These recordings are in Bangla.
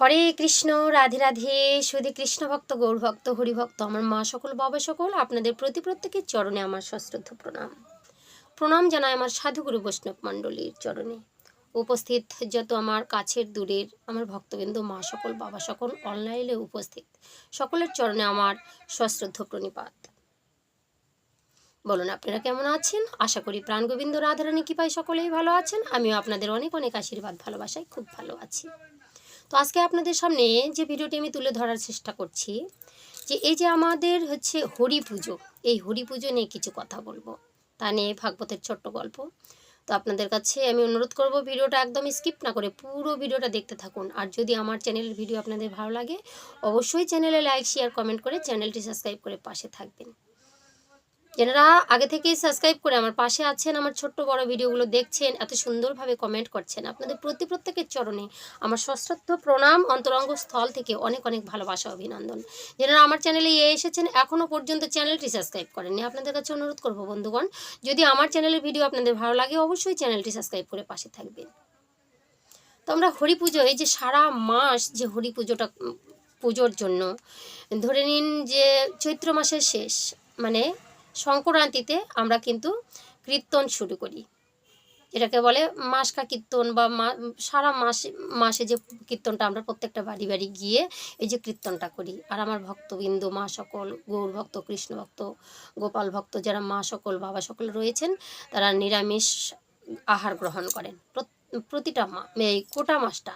হরে কৃষ্ণ, রাধে রাধে, সুধী কৃষ্ণ ভক্ত, গৌর ভক্ত হরিভক্ত আমার মা সকল, বাবা সকল, আপনাদের প্রতি প্রত্যেকের চরণে আমার সশ্রদ্ধ প্রণাম। প্রণাম জানাই আমার সাধুগুরু বৈষ্ণব মণ্ডলীর চরণে। উপস্থিত যত আমার কাছের দূরের আমার ভক্তবৃন্দ, মা সকল, বাবা সকল, অনলাইনে উপস্থিত, সকলের চরণে আমার সশ্রদ্ধ প্রণিপাত। বলুন, আপনারা কেমন আছেন? আশা করি প্রাণ গোবিন্দ রাধারানী কৃপায় সকলেই ভালো আছেন। আমিও আপনাদের অনেক অনেক আশীর্বাদ, ভালোবাসায় খুব ভালো আছি। তো আজকে আপনাদের সামনে যে ভিডিওটি আমি তুলে ধরার চেষ্টা করছি, যে এই যে আমাদের হচ্ছে হরি পুজো, এই হরি পুজো নিয়ে কিছু কথা বলব। তা নিয়ে ভাগবতের ছোট্ট গল্প। তো আপনাদের কাছে আমি অনুরোধ করব, ভিডিওটা একদম স্কিপ না করে পুরো ভিডিওটা দেখতে থাকুন। আর যদি আমার চ্যানেলের ভিডিও আপনাদের ভালো লাগে, অবশ্যই চ্যানেলে লাইক, শেয়ার, কমেন্ট করে চ্যানেলটি সাবস্ক্রাইব করে পাশে থাকবেন। যারা আগে থেকেই সাবস্ক্রাইব করে আমার পাশে আছেন, আমার ছোট্ট বড় ভিডিওগুলো দেখছেন, এত সুন্দরভাবে কমেন্ট করছেন, আপনাদের প্রতি প্রত্যেকের চরণে আমার সশ্রদ্ধ প্রণাম, অন্তরঙ্গ স্থল থেকে অনেক অনেক ভালোবাসা, অভিনন্দন। যারা আমার চ্যানেলে এ এসেছেন এখনও পর্যন্ত চ্যানেলটি সাবস্ক্রাইব করেননি, আপনাদের কাছে অনুরোধ করব বন্ধুগণ, যদি আমার চ্যানেলের ভিডিও আপনাদের ভালো লাগে, অবশ্যই চ্যানেলটি সাবস্ক্রাইব করে পাশে থাকবেন। তো আমরা হরি পুজোয় যে সারা মাস যে হরি পুজোটা, পুজোর জন্য, ধরে নিন যে চৈত্র মাসের শেষ মানে সংক্রান্তিতে আমরা কিন্তু কীর্তন শুরু করি। এটাকে বলে মাসকা কীর্তন বা সারা মাসে মাসে যে কীর্তনটা আমরা প্রত্যেকটা বাড়ি বাড়ি গিয়ে এই যে কীর্তনটা করি। আর আমার ভক্তবৃন্দ, মা সকল, গৌর ভক্ত, কৃষ্ণ ভক্ত, গোপাল ভক্ত যারা মা সকল, বাবা সকল রয়েছেন, তারা নিরামিষ আহার গ্রহণ করেন। প্রতিটা মা, এই কোটা মাসটা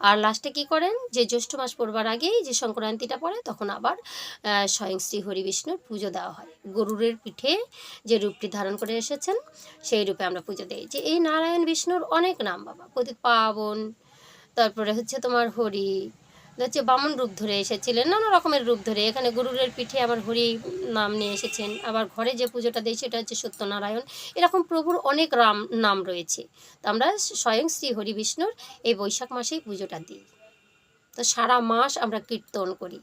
আর লাস্টে কি করেন? যে জ্যৈষ্ঠ মাস পড়বার আগেই যে সংক্রান্তিটা পড়ে, তখন আবার স্বয়ং শ্রী হরি বিষ্ণুর পুজো দেওয়া হয়। গরুরের পিঠে যে রূপটি ধারণ করে এসেছেন, সেই রূপে আমরা পুজো দিই। যে এই নারায়ণ বিষ্ণুর অনেক নাম বাবা। প্রতি পাবন তারপরে হচ্ছে তোমার হরি হচ্ছে বামন রূপ ধরে এসেছিলেন, নানা রকমের রূপ ধরে। এখানে গরুরের পিঠে আবার হরি নাম নিয়ে এসেছেন। আবার ঘরে যে পুজোটা দেয় সেটা হচ্ছে সত্যনারায়ণ। এরকম প্রভুর অনেক রাম, নাম রয়েছে। তো আমরা স্বয়ং শ্রী হরি বিষ্ণুর এই বৈশাখ মাসেই পুজোটা দিই। তো সারা মাস আমরা কীর্তন করি।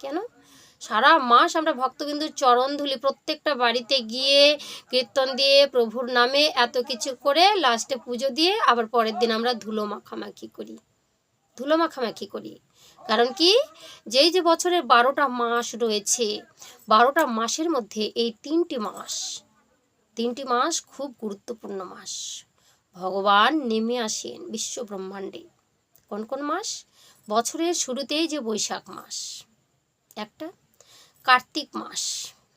কেন? সারা মাস আমরা ভক্তবিন্দুর চরণ ধুলি প্রত্যেকটা বাড়িতে গিয়ে কীর্তন দিয়ে প্রভুর নামে এত কিছু করে লাস্টে পুজো দিয়ে আবার পরের দিন আমরা ধুলো মাখামাখি করি। ধুলো মাখামাখি করি। কারণ কি? যেই যে বছরের বারোটা মাস রয়েছে, বারোটা মাসের মধ্যে এই তিনটি মাস তিনটি মাস খুব গুরুত্বপূর্ণ মাস। ভগবান নেমে আসেন বিশ্ব ব্রহ্মাণ্ডে। কোন কোন মাস? বছরের শুরুতেই যে বৈশাখ মাস। একটা কার্তিক মাস।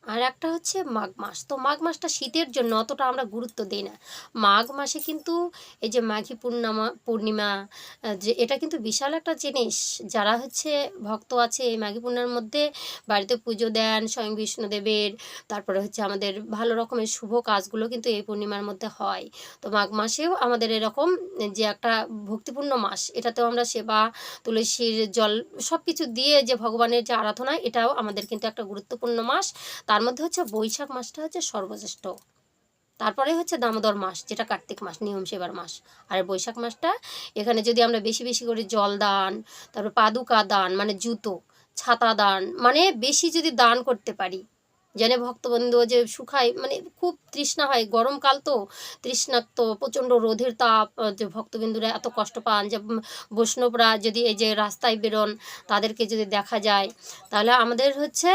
আর একটা হচ্ছে মাঘ মাস। তো মাঘ মাসটা শীতের জন্য অতটা আমরা গুরুত্ব দিই না। মাঘ মাসে কিন্তু এই যে মাঘী পূর্ণিমা পূর্ণিমা যে এটা কিন্তু বিশাল একটা জিনিস। যারা হচ্ছে ভক্ত আছে এই মাঘী পূর্ণিমার মধ্যে বাড়িতে পুজো দেন স্বয়ং বিষ্ণুদেবের, তারপরে হচ্ছে আমাদের ভালো রকমের শুভ কাজগুলো কিন্তু এই পূর্ণিমার মধ্যে হয়। তো মাঘ মাসেও আমাদের এরকম যে একটা ভক্তিপূর্ণ মাস, এটাতেও আমরা সেবা, তুলসীর জল সব কিছু দিয়ে যে ভগবানের যে আরাধনা, এটাও আমাদের কিন্তু একটা গুরুত্বপূর্ণ মাস। তার মধ্যে হচ্ছে বৈশাখ মাসটা হচ্ছে সর্বশ্রেষ্ঠ। তারপরে হচ্ছে দামোদর মাস, যেটা কার্তিক মাস, নিয়ম সেবার মাস। আর বৈশাখ মাসটা এখানে যদি আমরা বেশি বেশি করে জল দান তারপর পাদুকা দান মানে জুতো, ছাতা দান মানে বেশি যদি দান করতে পারি জেনে ভক্তবন্ধু যে শুকায় মানে খুব তৃষ্ণা হয়। গরমকাল তো তৃষ্ণাক্ত প্রচণ্ড রোধের তাপ যে ভক্তবিন্দুরা এত কষ্ট পান যে বৈষ্ণবরা যদি এই যে রাস্তায় বেরোন, তাদেরকে যদি দেখা যায়, তাহলে আমাদের হচ্ছে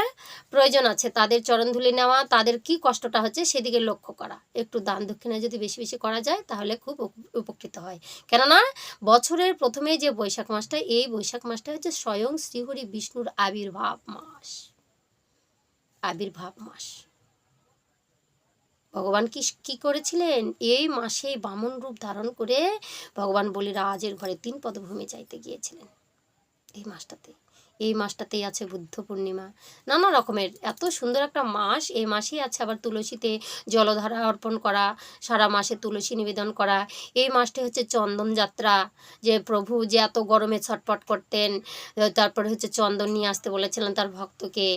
প্রয়োজন আছে। তাদের চরণধুলি নেওয়া, তাদের কি কষ্টটা হচ্ছে সেদিকে লক্ষ্য করা। একটু দান দক্ষিণা যদি বেশি বেশি করা যায়, তাহলে খুব উপকৃত হয়। কেননা বছরের প্রথমে যে বৈশাখ মাসটা, এই বৈশাখ মাসটা হচ্ছে স্বয়ং শ্রীহরি বিষ্ণুর আবির্ভাব মাস। আবির্ভাব মাস। ভগবান কি কি করেছিলেন? এই মাসে বামন রূপ ধারণ করে ভগবান বলি রাজের ঘরে তিন পদভূমি চাইতে গিয়েছিলেন। এই মাসটাতে, এই মাসটাতেই আছে বুদ্ধ পূর্ণিমা। নানা রকমের, এত সুন্দর একটা মাস। এই মাসেই আছে আবার তুলসীতে জলধারা অর্পণ করা, সারা মাসে তুলসী নিবেদন করা। এই মাসটি হচ্ছে চন্দন যাত্রা, যে প্রভু যে এত গরমে ছটপট করতেন, তারপরে হচ্ছে চন্দন নিয়ে আসতে বলেছিলেন তার ভক্তকে।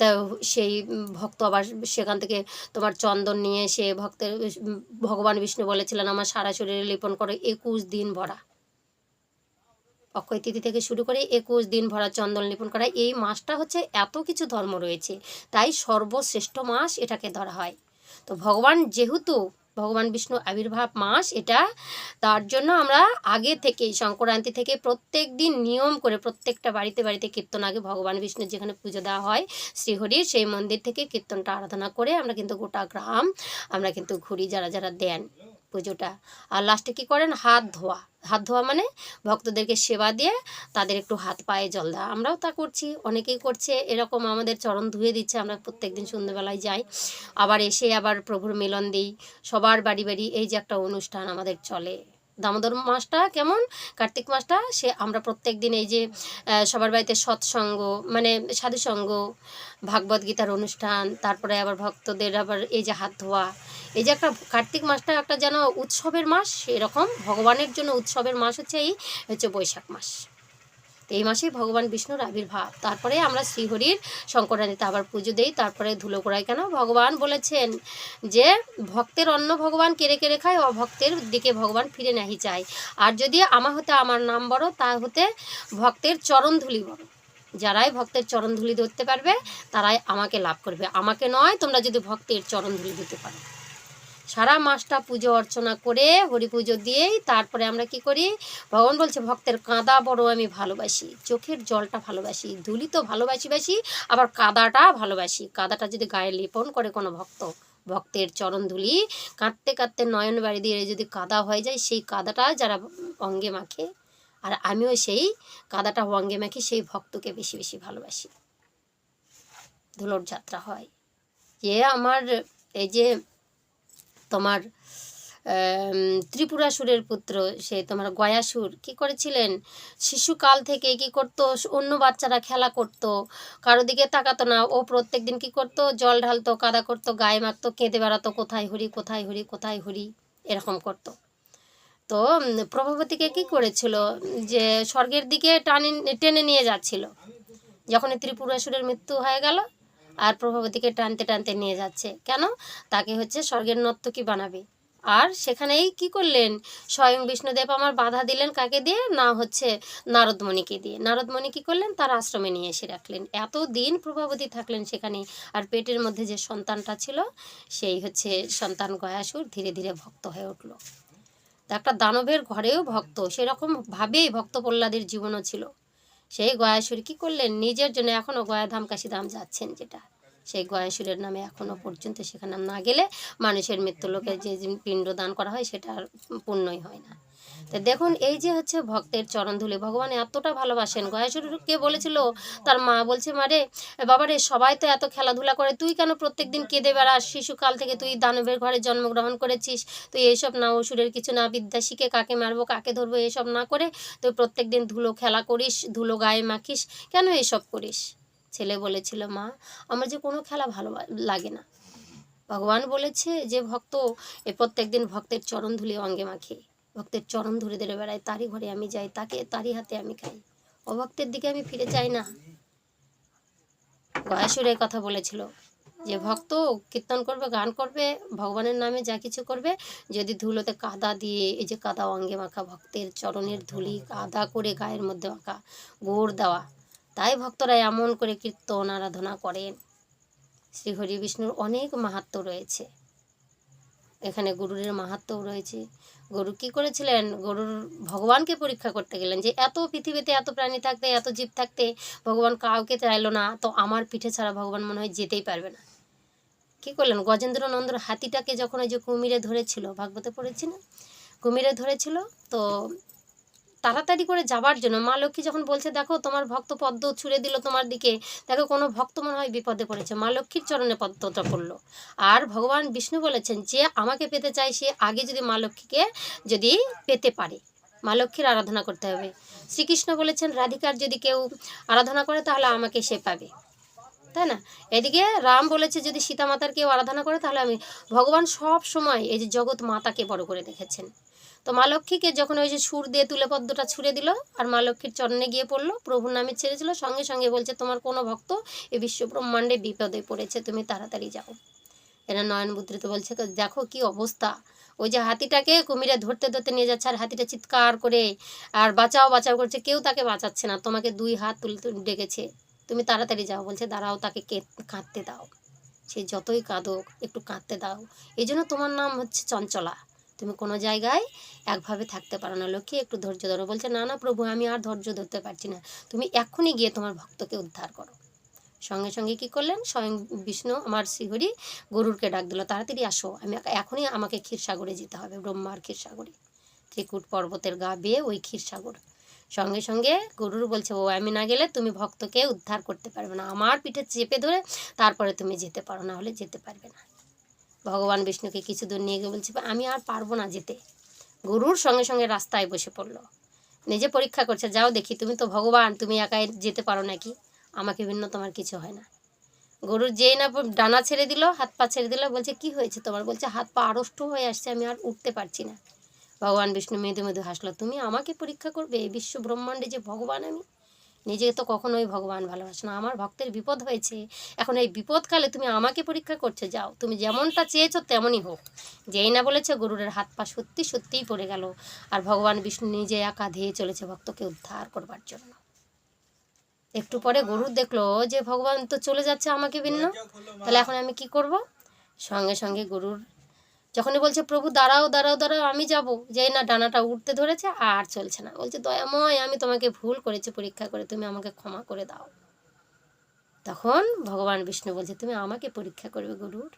তা সেই ভক্ত আবার সেখান থেকে তোমার চন্দন নিয়ে সে ভক্তের ভগবান বিষ্ণু বলেছিলেন, আমার সারা শরীরে লিপন করো, একুশ দিন ভরা। অক্ষয় তিথি থেকে শুরু করে একুশ দিন ভরা চন্দন লিপন করা, এই মাসটা হচ্ছে এত কিছু ধর্ম রয়েছে, তাই সর্বশ্রেষ্ঠ মাস এটাকে ধরা হয়। তো ভগবান যেহেতু ভগবান বিষ্ণু আবির্ভাব মাস, এটা তার জন্য আমরা আগে থেকে সংক্রান্তি থেকে প্রত্যেক দিন নিয়ম করে প্রত্যেকটা বাড়িতে বাড়িতে কীর্তন আগে ভগবান বিষ্ণুর যেখানে পুজো দেওয়া হয় শ্রীহরির, সেই মন্দির থেকে কীর্তনটা আরাধনা করে আমরা কিন্তু গোটা গ্রাম, আমরা কিন্তু ঘুরি যারা যারা দেন। পুজোটা। আর লাস্টে কি করেন? হাত ধোয়া। হাত ধোয়া মানে ভক্তদেরকে সেবা দিয়ে তাদের একটু হাত পায়ে জল দেওয়া। আমরাও তা করছি, অনেকেই করছে। এরকম আমাদের চরণ ধুয়ে দিচ্ছে, আমরা প্রত্যেক দিন সন্ধ্যেবেলায় যাই। আবার এসে আবার প্রভুর মিলন দিই। সবার বাড়ি বাড়ি এই যে একটা অনুষ্ঠান আমাদের চলে। দামোদর মাসটা কেমন? কার্তিক মাসটা, সে আমরা প্রত্যেক দিন এই যে সবার বাড়িতে সৎসঙ্গ মানে সাধুসঙ্গ, ভাগবত গীতার অনুষ্ঠান, তারপরে আবার ভক্তদের আবার এই যে হাত ধোয়া, এই যে একটা কার্তিক মাসটা একটা যেন উৎসবের মাস এরকম ভগবানের জন্য উৎসবের মাস হচ্ছে এই, হচ্ছে বৈশাখ মাস। তো এই মাসেই ভগবান বিষ্ণুর আবির্ভাব তারপরে আমরা শ্রীহরির শঙ্করানীতে আবার পুজো দেই, তারপরে ধুলো করাই কেন? ভগবান বলেছেন যে, ভক্তের অন্ন ভগবান কেড়ে কেড়ে খায়, অভক্তের দিকে ভগবান ফিরে নাহি চায়। আর যদি আমার হতে আমার নাম বড়, তা হতে ভক্তের চরণ ধুলি বড়। যারাই ভক্তের চরণ ধুলি ধরতে পারবে, তারাই আমাকে লাভ করবে। আমাকে নয়, তোমরা যদি ভক্তের চরণ ধুলি দিতে পারো। সারা মাসটা পুজো অর্চনা করে হরি পুজো দিয়েই তারপরে আমরা কি করি? ভগবান বলছে, ভক্তের কাঁদা বড় আমি ভালোবাসি। চোখের জলটা ভালোবাসি, ধুলি তো ভালোবাসি বাসি, আবার কাদাটা ভালোবাসি। কাদাটা যদি গায়ে লেপন করে কোনো ভক্ত, ভক্তের চরণ ধুলি, কাঁদতে কাঁদতে নয়ন বাড়ি দিয়ে যদি কাদা হয়ে যায়, সেই কাদাটা যারা অঙ্গে মাখে, আর আমিও সেই কাদাটা অঙ্গে মাখি, সেই ভক্তকে বেশি বেশি ভালোবাসি। ধুলোর যাত্রা হয়। যে আমার, এই যে তোমার ত্রিপুরাসুরের পুত্র, সে তোমার গয়াসুর, কি করেছিলেন? শিশুকাল থেকে কি করতো? অন্য বাচ্চারা খেলা করতো, কারও দিকে তাকাতো না। ও প্রত্যেক দিন কি করতো? জল ঢালতো, কাদা করতো, গায়ে মাখতো, কেঁদে বেড়াতো, কোথায় হরি কোথায় হরি কোথায় হরি, এরকম করতো। তো প্রভাবতীকে কি করেছিল? যে স্বর্গের দিকে টানে, টেনে নিয়ে যাচ্ছিল। যখন ত্রিপুরাসুরের মৃত্যু হয়ে গেল আর প্রভাবতীকে টানতে টানতে নিয়ে যাচ্ছে। কেন? তাকে হচ্ছে স্বর্গের নর্তকী বানাবে। আর সেখানেই কি করলেন? স্বয়ং বিষ্ণুদেব আমার বাধা দিলেন কাকে দিয়ে? না হচ্ছে নারদমণিকে দিয়ে। নারদমণি কি করলেন? তার আশ্রমে নিয়ে এসে রাখলেন। এত দিন প্রভাবতী থাকলেন সেখানে। আর পেটের মধ্যে যে সন্তানটা ছিল, সেই হচ্ছে সন্তান গয়াসুর ধীরে ধীরে ভক্ত হয়ে উঠল। একটা দানবের ঘরেও ভক্ত। সেরকম ভাবেই ভক্ত প্রহ্লাদের জীবনও ছিল। সেই গয়াসুর কি করলেন? নিজের জন্য এখনও গয়া ধামকাশি কাশিধাম যাচ্ছেন যেটা। সেই গয়াসুরের নামে এখনও পর্যন্ত সেখানে না গেলে মানুষের মৃত্যু লোকে যে পিণ্ড দান করা হয় সেটা পূর্ণই হয় না। তো দেখুন, এই যে হচ্ছে ভক্তের চরণ ধুলে ভগবান এতটা ভালোবাসেন। গয়াসুরকে বলেছিল? তার মা বলছে মারে বাবারে সবাই তো এত খেলাধুলা করে, তুই কেন প্রত্যেকদিন কেঁদে বেড়াস? শিশুকাল থেকে তুই দানবের ঘরে জন্মগ্রহণ করেছিস। তুই এইসব না, অসুরের কিছু না বিদ্যা শিখে কাকে মারবো, কাকে ধরবো, এসব না করে তুই প্রত্যেক দিন ধুলো খেলা করিস, ধুলো গায়ে মাখিস। কেন এসব করিস? ছেলে বলেছিল, মা, আমার যে কোনো খেলা ভালো লাগে না। ভগবান বলেছে যে, ভক্ত, এ প্রত্যেকদিন ভক্তের চরণ ধুলি অঙ্গে মাখে। ভক্তের চরণ ধরে ধরে বেড়ায়, তারই ঘরে আমি যাই, তাকে তারই হাতে আমি খাই। অভক্তের দিকে আমি ফিরে যাই না। গয়াসুরের কথা বলেছিল যে, ভক্ত কীর্তন করবে, গান করবে, ভগবানের নামে যা কিছু করবে, যদি ধুলোতে কাদা দিয়ে, এই যে কাদা অঙ্গে মাখা, ভক্তের চরণের ধুলি কাদা করে গায়ের মধ্যে মাখা, গোড় দেওয়া, তাই ভক্তরা এমন করে কীর্তন আরাধনা করেন। শ্রী হরি বিষ্ণুর অনেক মাহাত্ম্য রয়েছে। এখানে গরুরের মাহাত্ম্যও রয়েছে। গরু কি করেছিলেন? গরুর ভগবানকে পরীক্ষা করতে গেলেন যে, এত পৃথিবীতে এত প্রাণী থাকতে, এত জীব থাকতে ভগবান কাউকে চাইলো না, তো আমার পিঠে ছাড়া ভগবান মনে হয় যেতেই পারবে না। কি করলেন? গজেন্দ্রনন্দর হাতিটাকে যখন ওই যে কুমিরে ধরেছিল, ভাগবতে পড়েছি না? কুমিরে ধরেছিল, তো তাড়াতাড়ি করে যাবার জন্য। মা লক্ষ্মী যখন বলছে, দেখো, তোমার ভক্ত পদ্ম ছুঁড়ে দিল তোমার দিকে। দেখো, কোনো ভক্ত মনে হয় বিপদে পড়েছে। মা লক্ষ্মীর চরণে পদ্মটা পড়ল। আর ভগবান বিষ্ণু বলেছেন যে, আমাকে পেতে চায় সে আগে যদি মা লক্ষ্মীকে যদি পেতে পারে। মা লক্ষ্মীর আরাধনা করতে হবে। শ্রীকৃষ্ণ বলেছেন, রাধিকার যদি কেউ আরাধনা করে, তাহলে আমাকে সে পাবে। তাই না? এদিকে রাম বলেছে, যদি সীতা মাতার কেউ আরাধনা করে, তাহলে আমি ভগবান সব সময় এই যে জগৎ মাতাকে বড় করে দেখেছেন। তো মা লক্ষ্মীকে যখন ওই যে সুর দিয়ে তুলে পদ্মটা ছুঁড়ে দিল, আর মা লক্ষ্মীর চরণে গিয়ে পড়ল, প্রভুর নামে ছেড়েছিল সঙ্গে সঙ্গে বলছে, তোমার কোনো ভক্ত এই বিশ্ব ব্রহ্মাণ্ডে বিপদে পড়েছে, তুমি তাড়াতাড়ি যাও। এরা নয়ন মুদ্রিত বলছে দেখো কি অবস্থা। ওই যে হাতিটাকে কুমিরে ধরতে ধরতে নিয়ে যাচ্ছে, আর হাতিটা চিৎকার করে, আর বাঁচাও বাঁচাও করছে। কেউ তাকে বাঁচাচ্ছে না, তোমাকে দুই হাত তুলে ডেকেছে। তুমি তাড়াতাড়ি যাও, বলছে, দাঁড়াও, তাকে কাঁদতে দাও। সে যতই কাঁদুক, একটু কাঁদতে দাও। এই জন্য তোমার নাম হচ্ছে চঞ্চলা। তুমি কোনো জায়গায় একভাবে থাকতে পারো না। লক্ষ্মী, একটু ধৈর্য ধরো। বলছে, না না, প্রভু, আমি আর ধৈর্য ধরতে পারছি না। তুমি এক্ষুনি গিয়ে তোমার ভক্তকে উদ্ধার করো। সঙ্গে সঙ্গে কি করলেন? স্বয়ং বিষ্ণু, আমার শ্রীহরি, গরুরকে ডাক দিল, তাড়াতাড়ি আসো। আমি এখনই আমাকে ক্ষীরসাগরে যেতে হবে, ব্রহ্মার ক্ষীরসাগরে। ত্রিকুট পর্বতের গা বেয়ে ওই ক্ষীরসাগর। সঙ্গে সঙ্গে গরুর বলছে, ও, আমি না গেলে তুমি ভক্তকে উদ্ধার করতে পারবে না। আমার পিঠে চেপে ধরে তারপরে তুমি যেতে পারো, না হলে যেতে পারবে না। ভগবান বিষ্ণুকে কিছু দূর নিয়ে গিয়ে বলছে, আমি আর পারব না যেতে। গরুর সঙ্গে সঙ্গে রাস্তায় বসে পড়ল। নিজে পরীক্ষা করছে, যাও দেখি, তুমি তো ভগবান, তুমি একাই যেতে পারো নাকি? আমাকে ভিন্ন তোমার কিছু হয় না। গরুর যেই না ডানা ছেড়ে দিল, হাত পা ছেড়ে দিল, বলছে, কি হয়েছে তোমার? বলছে, হাত পা আড়ষ্ট হয়ে আসছে, আমি আর উঠতে পারছি না। ভগবান বিষ্ণু মৃদু মৃদু হাসলো, তুমি আমাকে পরীক্ষা করবে? এই বিশ্ব ব্রহ্মাণ্ডে যে ভগবান আমি নিজে তো কখনোই ভগবান ভালোবাসে না। আমার ভক্তের বিপদ হয়েছে। এখন এই বিপদকালে তুমি আমাকে পরীক্ষা করছে যাও। তুমি যেমনটা চেয়েছো তেমনই হোক। যেই না বলেছে গরুরের হাত পা সত্যি সত্যিই পড়ে গেল। আর ভগবান বিষ্ণু নিজে একা ধেয়ে চলেছে ভক্তকে উদ্ধার করবার জন্য। একটু পরে গরুর দেখল যে ভগবান তো চলে যাচ্ছে আমাকে ভিন্ন। তাহলে এখন আমি কি করব? সঙ্গে সঙ্গে গরুর যখনই বলছে, প্রভু, দাঁড়াও দাঁড়াও দাঁড়াও, আমি যাব। যেই না, ডানাটা উঠতে ধরেছে আর চলছে না। বলছে, দয়াময়, আমি তোমাকে ভুল করেছি, পরীক্ষা করে তুমি আমাকে ক্ষমা করে দাও। তখন ভগবান বিষ্ণু বলছে, তুমি আমাকে পরীক্ষা করবে, গুরুর।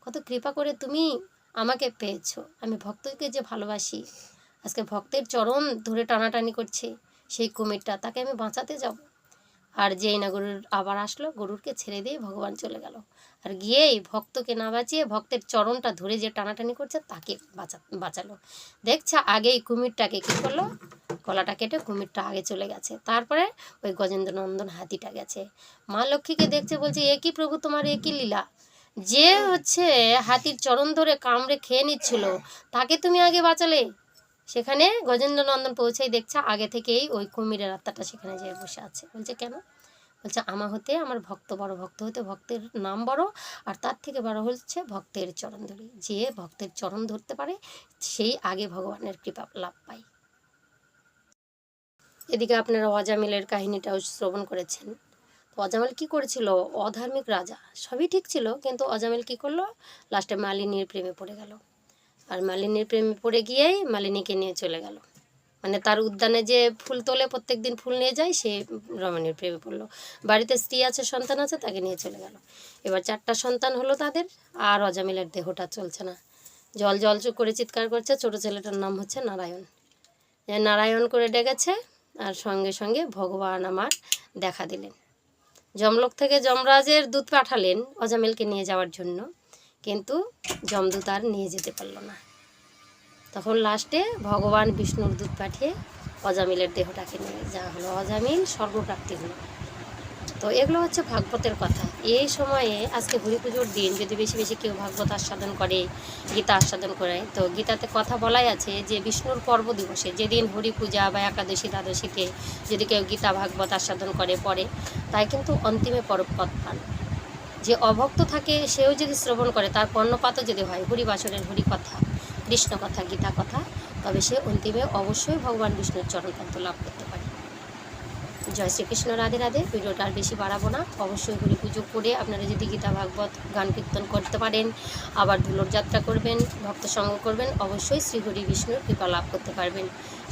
কত কৃপা করে তুমি আমাকে পেয়েছ। আমি ভক্তকে যে ভালোবাসি, আজকে ভক্তের চরণ ধরে টানাটানি করছে সেই কুমিরটা, তাকে আমি বাঁচাতে যাব। আর যেই না গরুর আবার আসলো, গরুরকে ছেড়ে দিয়ে ভগবান চলে গেল। আর গিয়েই ভক্তকে না বাঁচিয়ে ভক্তের চরণটা ধরে যে টানাটানি করছে, তাকে বাঁচা, বাঁচালো। দেখছে আগেই কুমিরটাকে কী করল? গলাটা কেটে কুমিরটা আগে চলে গেছে। তারপরে ওই গজেন্দ্র নন্দন হাতিটা গেছে। মা লক্ষ্মীকে দেখছে, বলছে, এ কি প্রভু তোমার, এ কি লীলা? যে হচ্ছে হাতির চরণ ধরে কামড়ে খেয়ে নিচ্ছিল, তাকে তুমি আগে বাঁচালে? সেখানে গজেন্দ্রনন্দন পৌঁছেই দেখছে আগে থেকেই ওই কুমিরের আত্মাটা সেখানে যেয়ে বসে আছে। বলছে, কেন? বলছে, আমা হতে আমার ভক্ত, বড় ভক্ত হতে ভক্তের নাম বড়, আর তার থেকে বড় হচ্ছে ভক্তের চরণ ধরি যে ভক্তের চরণ ধরতে পারে, সেই আগে ভগবানের কৃপা লাভ পায়। এদিকে আপনারা অজামিলের কাহিনীটাও শ্রবণ করেছেন। তো অজামিল কী করেছিল? অধার্মিক রাজা। সবই ঠিক ছিল, কিন্তু অজামিল কী করল? লাস্টে মালিনীর প্রেমে পড়ে গেল। আর মালিনীর প্রেমে পড়ে গিয়েই মালিনীকে নিয়ে চলে গেল। মানে তার উদ্যানে যে ফুল তোলে প্রত্যেক দিন ফুল নিয়ে যায়, সে রমণীর প্রেমে পড়ল। বাড়িতে স্ত্রী আছে, সন্তান আছে, তাকে নিয়ে চলে গেল। এবার চারটা সন্তান হলো তাদের, আর অজামিলের দেহটা চলছে না। জল জল করে চিৎকার করছে, ছোটো ছেলেটার নাম হচ্ছে নারায়ণ। নারায়ণ করে ডেকেছে, আর সঙ্গে সঙ্গে ভগবান আমার দেখা দিলেন। যমলোক থেকে যমরাজের দূত পাঠালেন অজামিলকে নিয়ে যাওয়ার জন্য। কিন্তু যমদূত আর নিয়ে যেতে পারল না। তখন লাস্টে ভগবান বিষ্ণুর দূত পাঠিয়ে অজামিলের দেহটাকে নিয়ে যাওয়া হলো। অজামিল স্বর্গপ্রাপ্তি হলো। তো এগুলো হচ্ছে ভাগবতের কথা। এই সময়ে আজকে হরি পুজোর দিন, যদি বেশি বেশি কেউ ভাগবত আস্বাদন করে, গীতা আস্বাদন করে, তো গীতাতে কথা বলাই আছে যে বিষ্ণুর পর্ব দিবসে যেদিন হরি পূজা বা একাদশী, দ্বাদশীতে যদি কেউ গীতা ভাগবত আস্বাদন করে, পড়ে, তাই কিন্তু অন্তিমে পরপদ পান। যে অভক্ত থাকে, সেও যদি শ্রবণ করে, তার কর্ণপাতও যদি হয়, হরিবাসনের হরি কথা কৃষ্ণ কথা গীতা কথা তবে সে অন্তিমে অবশ্যই ভগবান বিষ্ণুর চরণকান্ত লাভ করতে পারে। জয় শ্রীকৃষ্ণ, রাধে রাধে। ভিডিওটা আর বেশি বাড়াবো না। অবশ্যই হরি পুজো করে আপনারা যদি গীতা, ভাগবত গান কীর্তন করতে পারেন, আবার ধুলোর যাত্রা করবেন, ভক্ত সঙ্গ করবেন, অবশ্যই শ্রী হরি বিষ্ণুর কৃপা লাভ করতে পারবেন।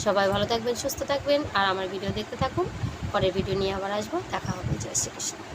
সবাই ভালো থাকবেন, সুস্থ থাকবেন, আর আমার ভিডিও দেখতে থাকুন। পরের ভিডিও নিয়ে আবার আসব। দেখা হবে। জয় শ্রীকৃষ্ণ।